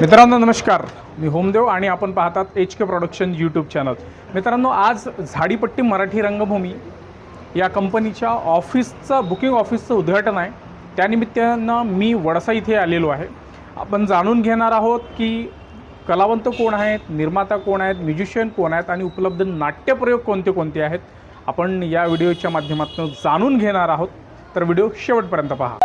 मित्रांनो नमस्कार. मी होमदेव आणि आपण पाहतात H K production YouTube channel मित्रांनो आज झाडीपट्टी मराठी रंगभूमी या कंपनीच्या ऑफिसचं बुकिंग ऑफिसचं उद्घाटन आहे. त्यानिमित्तानं मी वडसा इथे आलेलो आहे. आपण जाणून घेणार आहोत की कलावंत कोण आहेत निर्माता कोण आहेत म्युझिशियन कोण आहेत आणि उपलब्ध नाट्यप्रयोग कोणते कोणते आहेत आपण या व्हिडिओच्या माध्यमातून जाणून घेणार आहोत. तर व्हिडिओ शेवटपर्यंत पहा.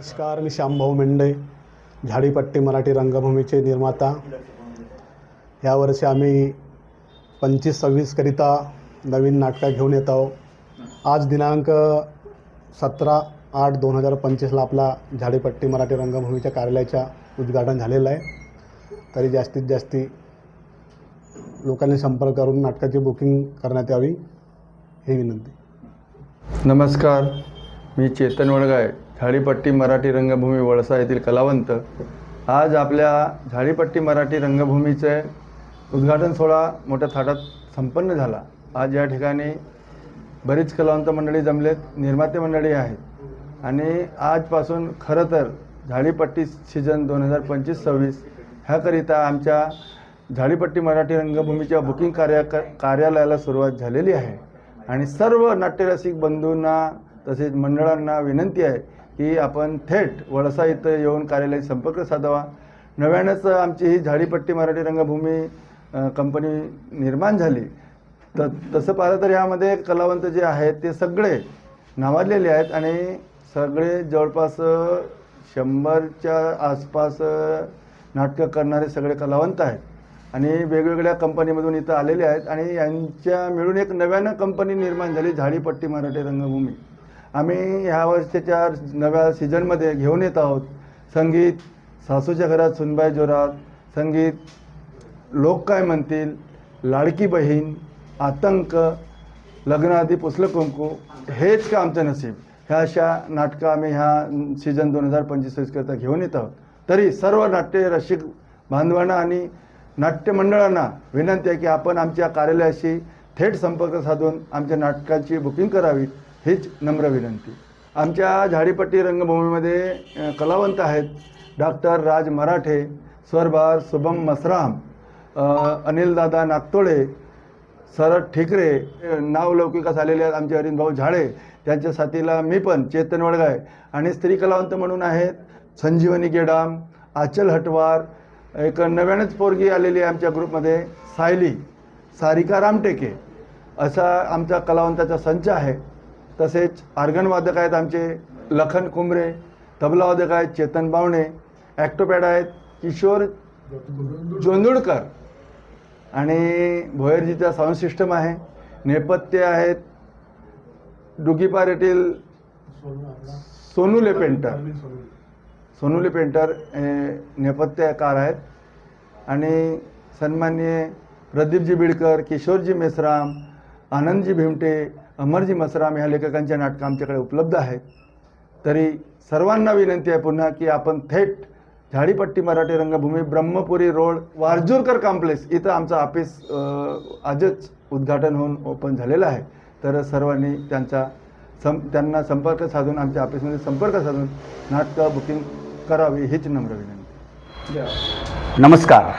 नमस्कार मी श्यामभाऊ मेंढे झाडीपट्टी मराठी रंगभूमीचे निर्माता. यावर्षी आम्ही पंचवीस सव्वीसकरिता नवीन नाटकं घेऊन येत आहोत. आज दिनांक सतरा आठ दोन हजार पंचवीसला आपला झाडीपट्टी मराठी रंगभूमीच्या कार्यालयाच्या उद्घाटन झालेलं आहे. तरी जास्तीत जास्ती लोकांनी संपर्क करून नाटकाची बुकिंग करण्यात यावी ही विनंती. नमस्कार मी चेतन वडगाय झाडीपट्टी मराठी रंगभूमी वळसा येथील कलावंत आज आपल्या झाडीपट्टी मराठी रंगभूमीचे उद्घाटन सोहळा मोठ्या थाटात संपन्न झाला. आज या ठिकाणी बरीच कलावंत मंडळी जमलेत निर्माते मंडळी आहेत. आणि आजपासून खरं तर झाडीपट्टी सीझन दोन हजार पंचवीस सव्वीस ह्याकरिता आमच्या झाडीपट्टी मराठी रंगभूमीच्या बुकिंग कार्या कार्यालयाला सुरुवात झालेली आहे. आणि सर्व नाट्यरसिक बंधूंना तसेच मंडळांना विनंती आहे की आपण थेट वळसा इथं येऊन कार्यालयात संपर्क साधावा. नव्यानंच आमची ही झाडीपट्टी मराठी रंगभूमी कंपनी निर्माण झाली. तर तसं पाहिलं तर ह्यामध्ये कलावंत जे आहेत ते सगळे नावाजलेले आहेत आणि सगळे जवळपास शंभरच्या आसपास नाटकं करणारे सगळे कलावंत आहेत. आणि वेगवेगळ्या कंपनीमधून इथं आलेले आहेत आणि यांच्या मिळून एक नव्यानं कंपनी निर्माण झाली झाडीपट्टी मराठी रंगभूमी. आम्ही ह्या वर्षाच्या नव्या सीझनमध्ये घेऊन येत आहोत. संगीत सासूच्या घरात सुनबाई जोरात. संगीत लोक काय म्हणतील? लाडकी बहीण आतंक लग्नाआधी पुसलं कुंकू हेच का आमचं नसीब? ह्या अशा नाटकं आम्ही ह्या सीझन दोन हजार पंचवीसकरता घेऊन येत आहोत. तरी सर्व नाट्य रसिक बांधवांना आणि नाट्य मंडळांना विनंती आहे की आपण आमच्या कार्यालयाशी थेट संपर्क साधून आमच्या नाटकाची बुकिंग करावी. हीच नम्र विनंती. आमच्या झाडीपट्टी रंगभूमीमध्ये कलावंत आहेत डॉक्टर राज मराठे स्वरभार शुभम मसराम अनिलदादा नागतोळे सरद ठिकरे नावलौकिकास आलेले आहेत आमचे हरिणभाऊ झाडे. त्यांच्या साथीला मी पण चेतन वडगाय आणि स्त्री कलावंत म्हणून आहेत संजीवनी गेडाम आचल हटवार एक नव्यानेच पोरगी आलेली आहे आमच्या ग्रुपमध्ये सायली सारिका रामटेके. असा आमचा कलावंताचा संच आहे. तसेच ऑर्गनवादक आहेत आमचे लखन कुंबरे तबलावादक आहेत चेतन बावणे ॲक्टोपॅड आहेत किशोर जोंदुडकर आणि भोयरजीचा साऊंड सिस्टम आहे नेपथ्य आहेत डुगीपार येथील सोनुले पेंटर सोनुले पेंटर नेपथ्यकार आहेत. आणि सन्माननीय प्रदीपजी बिडकर किशोरजी मेसराम आनंदजी भिमटे अमरजी मसराम ह्या लेखकांच्या नाटकं आमच्याकडे उपलब्ध आहेत. तरी सर्वांना विनंती आहे पुन्हा की आपण थेट झाडीपट्टी मराठी रंगभूमी ब्रह्मपुरी रोड वारजूरकर कॉम्प्लेक्स इथं आमचं ऑफिस आजच उद्घाटन होऊन ओपन झालेलं आहे. तर सर्वांनी त्यांचा सं त्यांना संपर्क साधून आमच्या ऑफिसमध्ये संपर्क साधून नाटकं बुकिंग करावी हीच नम्र विनंती. नमस्कार.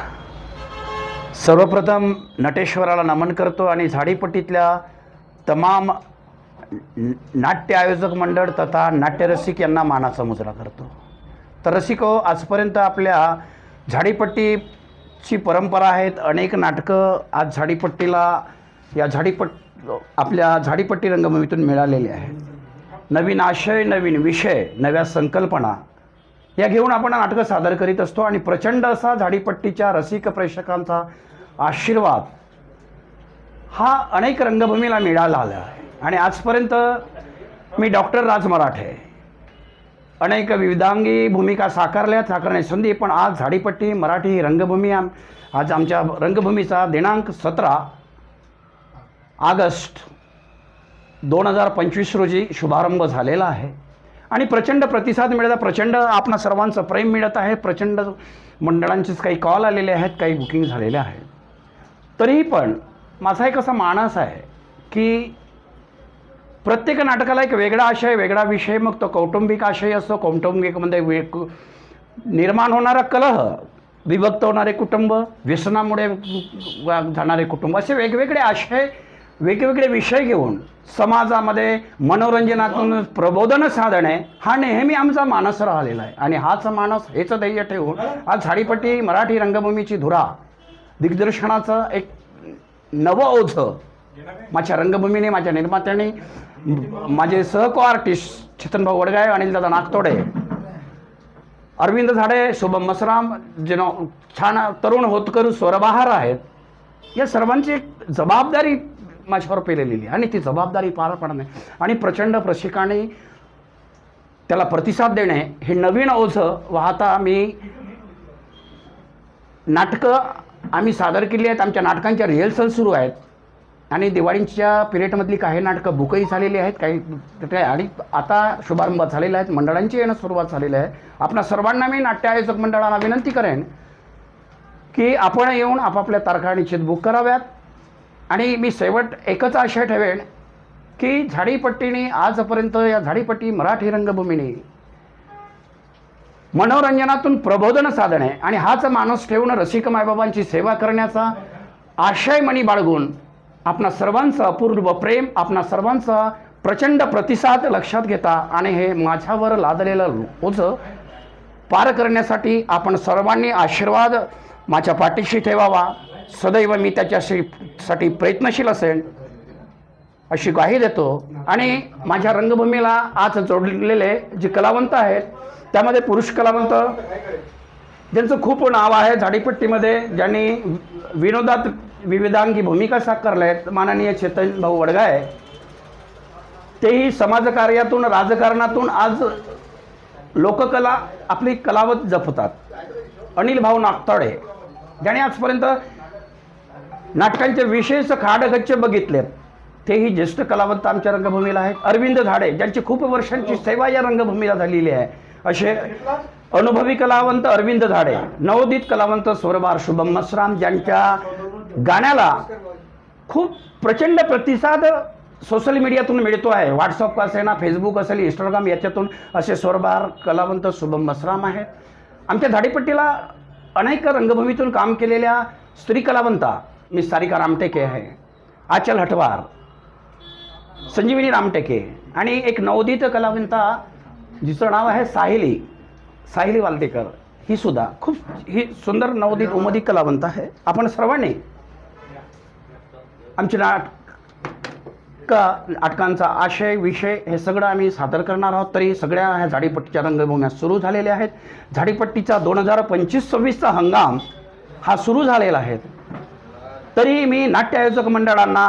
सर्वप्रथम नटेश्वराला नमन करतो आणि झाडीपट्टीतल्या तमाम नाट्य आयोजक मंडळ तथा नाट्यरसिक यांना मानाचा मुजरा करतो. तर रसिको आजपर्यंत आपल्या झाडीपट्टीची परंपरा आहेत. अनेक नाटकं आज झाडीपट्टीला या झाडीपट आपल्या झाडीपट्टी रंगभूमीतून मिळालेली आहेत. नवीन आशय नवीन विषय नव्या संकल्पना या घेऊन आपण नाटकं सादर करीत असतो आणि प्रचंड असा झाडीपट्टीच्या रसिक प्रेक्षकांचा आशीर्वाद हा अनेक रंगभूमीला मिळाला आला. आहे आणि आजपर्यंत मी डॉक्टर राज मराठे. अनेक विविधांगी भूमिका साकारल्या साकारण्याची संधी पण आज झाडीपट्टी मराठी रंगभूमी आम आज आमच्या रंगभूमीचा दिनांक सतरा ऑगस्ट दोन हजार पंचवीस रोजी शुभारंभ झालेला आहे. आणि प्रचंड प्रतिसाद मिळत आहे प्रचंड आपणा सर्वांचं प्रेम मिळत आहे प्रचंड मंडळांचेच काही कॉल आलेले आहेत काही बुकिंग झालेले आहेत. तरीही पण माझा एक असा मानस आहे की प्रत्येक नाटकाला एक वेगळा आशय वेगळा विषय मग तो कौटुंबिक आशय असतो कौटुंबिकमध्ये वे निर्माण होणारा कलह विभक्त होणारे कुटुंब व्यसनामुळे जाणारे कुटुंब असे वेगवेगळे आशय वेगवेगळे विषय घेऊन समाजामध्ये मनोरंजनातून प्रबोधन साधणे हा नेहमी आमचा मानस राहिलेला आहे. आणि हाच मानस हेच ध्येय ठेवून आज झाडीपट्टी मराठी रंगभूमीची धुरा दिग्दर्शनाचं एक नवं ओझं. माझ्या रंगभूमीने माझ्या निर्मात्याने माझे सहको आर्टिस्ट छतनभाऊ वडगाय अनिल दादा नागतोडे. अरविंद झाडे शुभम मसराम जे नाव छान तरुण होतकर स्वरबहार आहेत. या सर्वांची एक जबाबदारी माझ्यावर पेलेलेली आहे. आणि ती जबाबदारी पार पाडणे आणि प्रचंड प्रशिकाने त्याला प्रतिसाद देणे हे नवीन ओझं वाहता मी नाटकं आम्ही सादर केली आहेत. आमच्या नाटकांच्या रिहर्सल सुरू आहेत. आणि दिवाळीच्या पिरियडमधली काही नाटकं बुकही झालेली आहेत. काही ते आणि आता शुभारंभ झालेला आहेत मंडळांची येणं सुरुवात झालेली आहे. आपणा सर्वांना मी नाट्य आयोजक मंडळाला विनंती करेन की आपण येऊन आपापल्या तारखा निश्चित बुक कराव्यात. आणि मी शेवट एकच आशय ठेवेन की झाडीपट्टीने आजपर्यंत या झाडीपट्टी मराठी रंगभूमीने मनोरंजनातून प्रबोधन साधणे आणि हाच माणूस ठेवून रसिक मायबाबांची सेवा करण्याचा आशय मणी बाळगून आपणा सर्वांचं अपूर्व प्रेम आपणा सर्वांचा प्रचंड प्रतिसाद लक्षात घेता आणि हे माझ्यावर लादलेलं ओझं पार करण्यासाठी आपण सर्वांनी आशीर्वाद माझ्या पाठीशी ठेवावा. सदैव मी त्याच्याशी साठी प्रयत्नशील असेल अशी ग्वाही देतो. आणि माझ्या रंगभूमीला आज जोडलेले जे कलावंत आहेत त्यामध्ये पुरुष कलावंत. ज्यांचं खूप नाव आहे झाडीपट्टीमध्ये ज्यांनी विनोदात विविधांगी भूमिका साकारल्या आहेत माननीय चेतन भाऊ वडगाय. तेही समाजकार्यातून राजकारणातून आज लोककला आपली कलावत जपतात. अनिल भाऊ नागताडे ज्याने आजपर्यंत नाटकांचे विशेष खाडगच्चे बघितलेत. तेही ज्येष्ठ कलावंत आमच्या रंगभूमीला आहेत. अरविंद झाडे ज्यांची खूप वर्षांची सेवा या रंगभूमीला झालेली आहे. असे अनुभवी कलावंत अरविंद झाडे नवोदित कलावंत स्वरबार शुभम मसराम ज्यांच्या गाण्याला खूप प्रचंड प्रतिसाद सोशल मीडियातून मिळतो आहे. व्हॉट्सअप असेल ना फेसबुक असेल इंस्टाग्राम याच्यातून असे स्वरबार कलावंत शुभम मसराम आहेत. आमच्या धाडीपट्टीला अनेक रंगभूमीतून काम केलेल्या स्त्री कलावंता मी सारिका रामटेके आहे. आचल हटवार संजीवनी रामटेके आणि एक नवोदित कलावंता जिचं नाव आहे साहिली. साहिली वालतेकर ही सुद्धा खूप ही सुंदर नवोदित उमोदित कलावंत आहे. आपण सर्वांनी आमची नाटक नाटकांचा आशय विषय हे सगळं आम्ही सादर करणार आहोत. तरी सगळ्या ह्या झाडीपट्टीच्या रंगभूम्या सुरू झालेल्या आहेत. झाडीपट्टीचा दोन हजार पंचवीस सव्वीसचा हंगाम हा सुरू झालेला आहे. तरी मी नाट्य आयोजक मंडळांना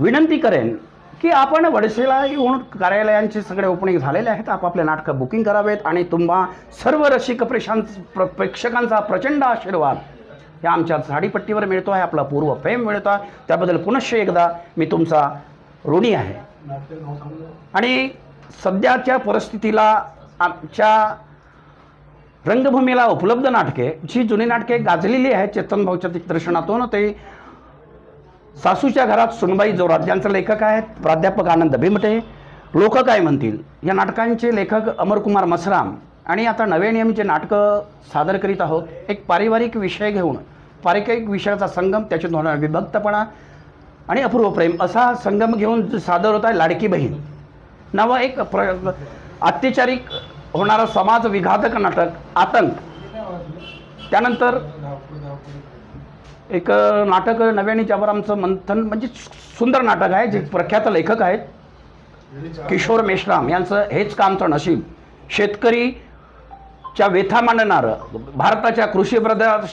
विनंती करेन की आपण वडसेला येऊन कार्यालयांचे सगळे ओपनिंग झालेले आहेत. आपापले नाटकं बुकिंग करावेत आणि तुम्हा सर्व रसिक प्रेक्षां प्र प्रेक्षकांचा प्रचंड आशीर्वाद या आमच्या झाडीपट्टीवर मिळतो आहे. आपला पूर्व प्रेम मिळतो आहे. त्याबद्दल पुनश्च एकदा मी तुमचा ऋणी आहे. आणि सध्याच्या परिस्थितीला आमच्या रंगभूमीला उपलब्ध नाटके जी जुनी नाटके गाजलेली आहेत. चेतन भाऊच्या दिग्दर्शनातून ते सासूच्या घरात सुनबाई जोरात ज्यांचे लेखक आहेत प्राध्यापक आनंद भीमटे लोक काय म्हणतील? या नाटकांचे लेखक अमरकुमार मसराम आणि आता नवे नियमचे नाटकं सादर करीत आहोत. एक पारिवारिक विषय घेऊन पारिवारिक विषयाचा संगम त्याच्यात होणारा विभक्तपणा आणि अपूर्व प्रेम असा संगम घेऊन सादर होत आहे लाडकी बहीण. नावं एक प्र अत्याचारिक होणारं समाज विघातक नाटक आतंक. त्यानंतर एक नाटक नव्याने ज्यावर आमचं मंथन म्हणजे सुंदर नाटक आहे जे प्रख्यात लेखक आहेत. किशोर मेश्राम यांचं हेच कामचं नशीब. शेतकरी च्या व्यथा मांडणारं भारताच्या कृषीप्रधान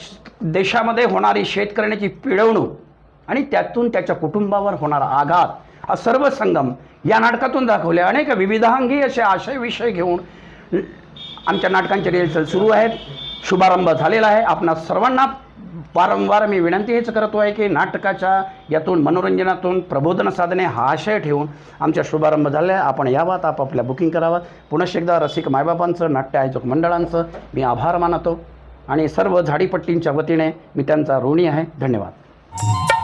देशामध्ये होणारी शेतकऱ्याची पिळवणूक आणि त्यातून त्याच्या कुटुंबावर होणारा आघात हा सर्व संगम या नाटकातून दाखवले. अनेक विविधांगी असे आशय विषय घेऊन आमच्या नाटकांचे रिहर्सल सुरू आहेत. शुभारंभ झालेला आहे. आपणा सर्वांना वारंवार मी विनंती हेच करतो आहे की नाटकाच्या यातून मनोरंजनातून प्रबोधन साधने हा आशय ठेवून आमच्या शुभारंभ झाल्या. आहे आपण यावात आपापल्या बुकिंग करावात पुनश्च एकदा रसिक मायबापांचं नाट्य आयोजक मंडळांचं मी आभार मानतो. आणि सर्व झाडीपट्टींच्या वतीने मी त्यांचा ऋणी आहे. धन्यवाद.